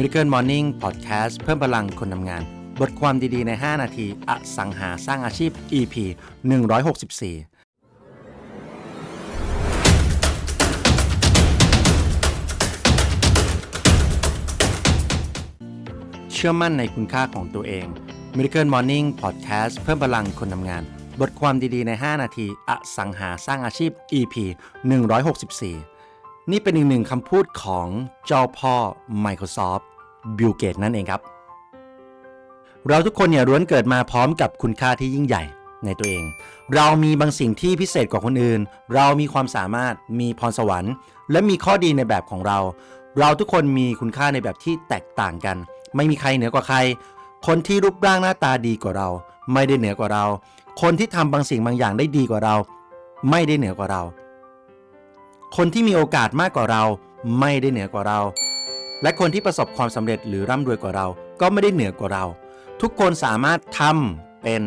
Miracle Morning Podcast เพิ่มพลังคนทำงาน บทความดีๆ ใน 5 นาที อสังหาสร้างอาชีพ EP 164เชื่อมั่นในคุณค่าของตัวเอง Miracle Morning Podcast เพิ่มพลังคนทำงาน บทความดีๆ ใน 5 นาที อสังหาสร้างอาชีพ EP 164 นี่เป็นอีกหนึ่งคำพูดของเจ้าพ่อ Microsoft Bill Gates นั่นเองครับ เราทุกคนเนี่ยล้วนเกิดมาพร้อมกับคุณค่าที่ยิ่งใหญ่ในตัวเอง เรามีบางสิ่งที่พิเศษกว่าคนอื่น เรามีความสามารถ มีพรสวรรค์ และมีข้อดีในแบบของเรา เราทุกคนมีคุณค่าในแบบที่แตกต่างกัน ไม่มีใครเหนือกว่าใคร คนที่รูปร่างหน้าตาดีกว่าเรา ไม่ได้เหนือกว่าเรา คนที่ทำบางสิ่งบางอย่างได้ดีกว่าเรา ไม่ได้เหนือกว่าเรา คนที่มีโอกาสมากกว่าเรา ไม่ได้เหนือกว่าเรา และคนที่ประสบความสำเร็จหรือร่ำรวยกว่าเรา ก็ไม่ได้เหนือกว่าเรา ทุกคนสามารถทำเป็น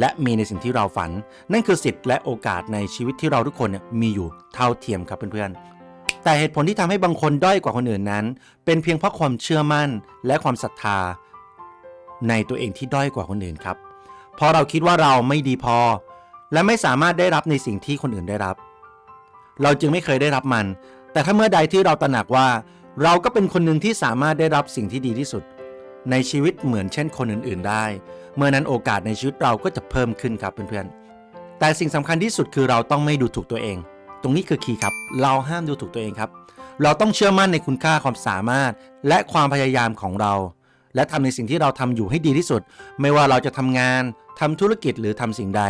และมีในสิ่งที่เราฝัน นั่นคือสิทธิ์และโอกาสในชีวิตที่เราทุกคนเนี่ยมีอยู่เท่าเทียมครับเพื่อนๆ แต่เหตุผลที่ทำให้บางคนด้อยกว่าคนอื่นนั้น เป็นเพียงเพราะความเชื่อมั่นและความศรัทธา ในตัวเองที่ด้อยกว่าคนอื่นครับ เพราะเราคิดว่าเราไม่ดีพอ และไม่สามารถได้รับในสิ่งที่คนอื่นได้รับ เราจึงไม่เคยได้รับมัน แต่ถ้าเมื่อใดที่เราตระหนักว่า เราก็เป็นคนหนึ่งที่สามารถได้รับสิ่งที่ดีที่สุด ในชีวิตเหมือนเช่นคนอื่น ๆ ได้ เมื่อนั้นโอกาสในชีวิตเราก็จะเพิ่มขึ้นครับเพื่อนๆ แต่สิ่งสำคัญที่สุดคือเราต้องไม่ดูถูกตัวเอง ตรงนี้คือคีย์ครับ เราห้ามดูถูกตัวเองครับ เราต้องเชื่อมั่นในคุณค่าความสามารถ และความพยายามของเรา และทำในสิ่งที่เราทำอยู่ให้ดีที่สุด ไม่ว่าเราจะทำงานทำธุรกิจหรือทำสิ่งใด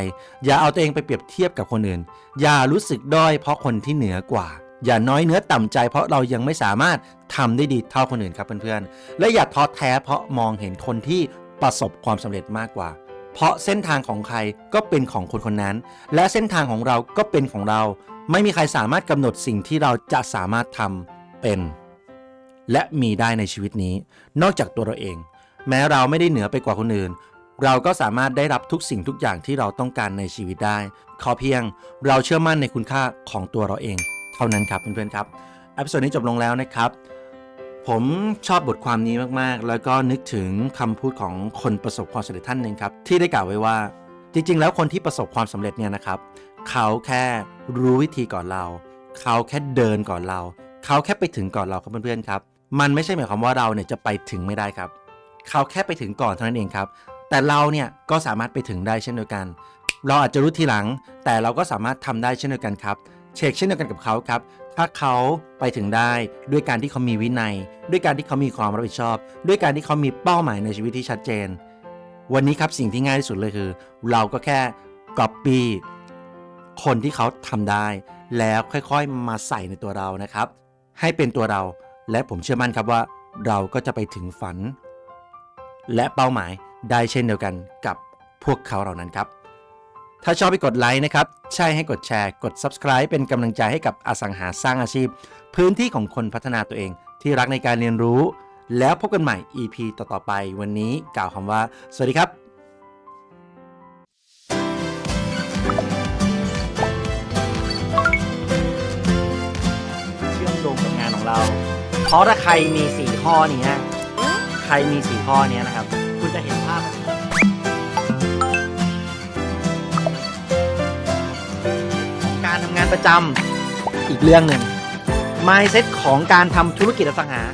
อย่าเอาตัวเองไปเปรียบเทียบกับคนอื่น อย่ารู้สึกด้อยเพราะคนที่เหนือกว่า อย่าน้อยเนื้อต่ำใจเพราะเรายังไม่สามารถทำได้ดีเท่าคนอื่นครับเพื่อนๆ และอย่าท้อแท้เพราะมองเห็นคนที่ประสบความสำเร็จมากกว่า เพราะเส้นทางของใครก็เป็นของคนคนนั้น และเส้นทางของเราก็เป็นของเรา ไม่มีใครสามารถกำหนดสิ่งที่เราจะสามารถทำเป็น และมีได้ในชีวิตนี้ นอกจากตัวเราเอง แม้เราไม่ได้เหนือไปกว่าคนอื่น เราก็สามารถได้รับทุกสิ่งทุกอย่างที่เราต้องการในชีวิตได้ ขอเพียงเราเชื่อมั่นในคุณค่าของตัวเราเอง เท่านั้นครับเพื่อนๆครับอพิโซดนี้จบลงแล้วนะครับ ผมชอบบทความนี้มากๆ แล้วก็นึกถึงคำพูดของคนประสบความสำเร็จท่านหนึ่งครับ ที่ได้กล่าวไว้ว่า จริง ๆ แล้วคนที่ประสบความสำเร็จเนี่ยนะครับ เขาแค่รู้วิธีก่อนเรา เขาแค่เดินก่อนเรา เขาแค่ไปถึงก่อนเราครับเพื่อนๆครับ มันไม่ใช่หมายความว่าเราเนี่ยจะไปถึงไม่ได้ครับ เขาแค่ไปถึงก่อนเท่านั้นเองครับ แต่เราเนี่ยก็สามารถไปถึงได้เช่นเดียวกัน เราอาจจะรู้ทีหลัง แต่เราก็สามารถทำได้เช่นเดียวกันครับเช็คเช่นเดียวกันกับเขาครับ ถ้าเขาไปถึงได้ด้วยการที่เขามีวินัย ด้วยการที่เขามีความรับผิดชอบ ด้วยการที่เขามีเป้าหมายในชีวิตที่ชัดเจน วันนี้ครับสิ่งที่ง่ายที่สุดเลยคือ เราก็แค่ copy คนที่เขาทำได้ แล้วค่อยๆมาใส่ในตัวเรานะครับ ให้เป็นตัวเรา และผมเชื่อมั่นครับว่าเราก็จะไปถึงฝัน และเป้าหมายได้เช่นเดียวกันกับพวกเขาเหล่านั้นครับ ถ้าชอบไปกดไลค์นะครับ ใช่ให้กดแชร์กด Subscribe เป็นกำลังใจให้กับอสังหาสร้างอาชีพ พื้นที่ของคนพัฒนาตัวเองที่รักในการเรียนรู้ แล้วพบกันใหม่ EP ต่อๆไป วันนี้กล่าวคำว่า สวัสดีครับ เพราะถ้าใครมีสีข้อนี้ใครมีสีข้อนี้นะครับ คุณจะเห็นภาพของการทำงานประจำอีกเรื่องหนึ่ง mindset ของการทำธุรกิจอสังหา